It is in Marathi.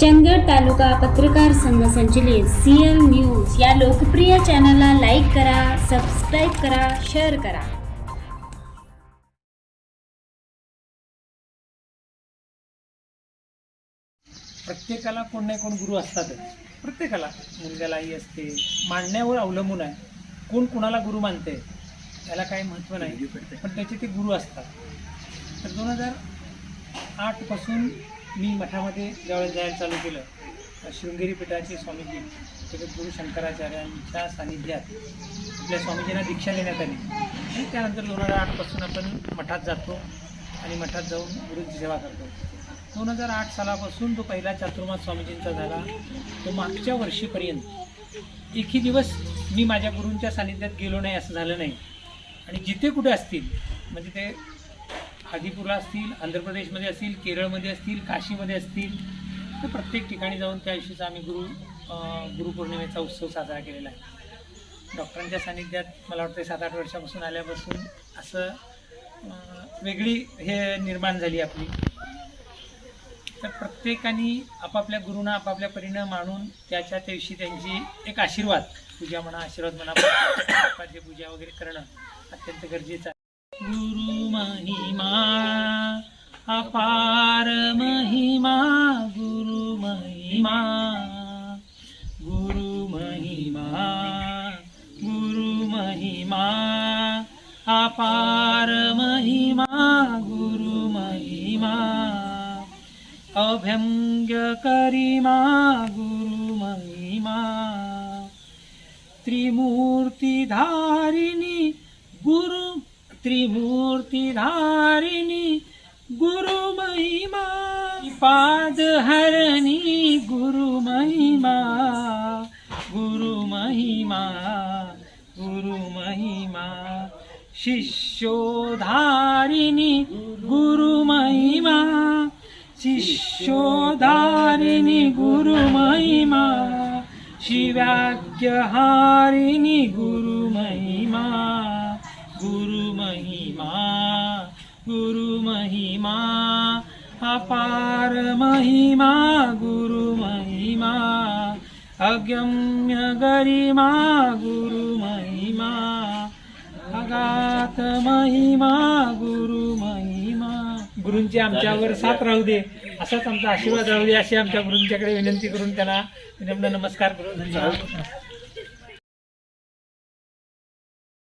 चंदगड तालुका पत्रकार संघ संचलित सीएल न्यूज या लोकप्रिय चॅनलला लाईक करा सबस्क्राईब करा शेअर करा. प्रत्येकाला कोण नाही कोण गुरु असतात प्रत्येकाला. मुलग्याला आई असते. मांडण्यावर अवलंबून आहे. कोण कुणाला गुरु मानते त्याला काही महत्त्व नाही. पण त्याचे ते गुरु असतात. तर दोन हजार आठपासून मी मठामध्ये ज्यावेळेस जायला चालू केलं शृंगेरी पीठाचे स्वामीजी जगद्गुरू शंकराचार्यांच्या सानिध्यात आपल्या स्वामीजींना दीक्षा देण्यात आली. आणि त्यानंतर दोन हजार आठपासून आपण मठात जातो आणि मठात जाऊन गुरुची सेवा करतो. दोन हजार आठ सालापासून तो पहिला चातुर्मास स्वामीजींचा झाला तो मागच्या वर्षीपर्यंत एकही दिवस मी माझ्या गुरूंच्या सानिध्यात गेलो नाही असं झालं नाही. आणि जिथे कुठे असतील म्हणजे ते हादीपूरला असतील आंध्र प्रदेशमध्ये असतील केरळमध्ये असतील काशीमध्ये असतील तर प्रत्येक ठिकाणी जाऊन त्या दिवशीचा आम्ही गुरु गुरुपौर्णिमेचा उत्सव साजरा केलेला आहे. डॉक्टरांच्या सानिध्यात मला वाटतं सात आठ वर्षापासून आल्यापासून असं वेगळी हे निर्माण झाली आपली. तर प्रत्येकाने आपापल्या गुरुना आपापल्या परीनं मानून त्याच्या दिवशी त्यांची एक आशीर्वाद पूजा म्हणा आशीर्वाद म्हणा पूजा वगैरे करणं अत्यंत गरजेचं आहे. गुरु महिमा अपार महिमा गुरु महिमा गुरु महिमा गुरु महिमा अपार महिमा गुरु महिमा अभ्यङ्ग करिमा गुरु महिमा त्रिमूर्तिधारिणी त्रिमूर्तिधारिणी गुरु महिमा। पादहरणी गुरु महिमा। गुरु महिमा गुरु महिमा। शिष्योधारिणी गुरु महिमा। शिष्योधारिणी गुरु महिमा। शिवाज्ञहारिणी गुरु महिमा गुरु महिमा अपार महिमा गुरु महिमा अगम्य गरिमा गुरु महिमा अगात महिमा गुरु महिमा. गुरूंची आमच्यावर साथ राहू दे. असाच आमचा आशीर्वाद राहू दे अशी आमच्या गुरूंच्याकडे विनंती करून त्यांना विनम्र नमस्कार करून धन्यवाद.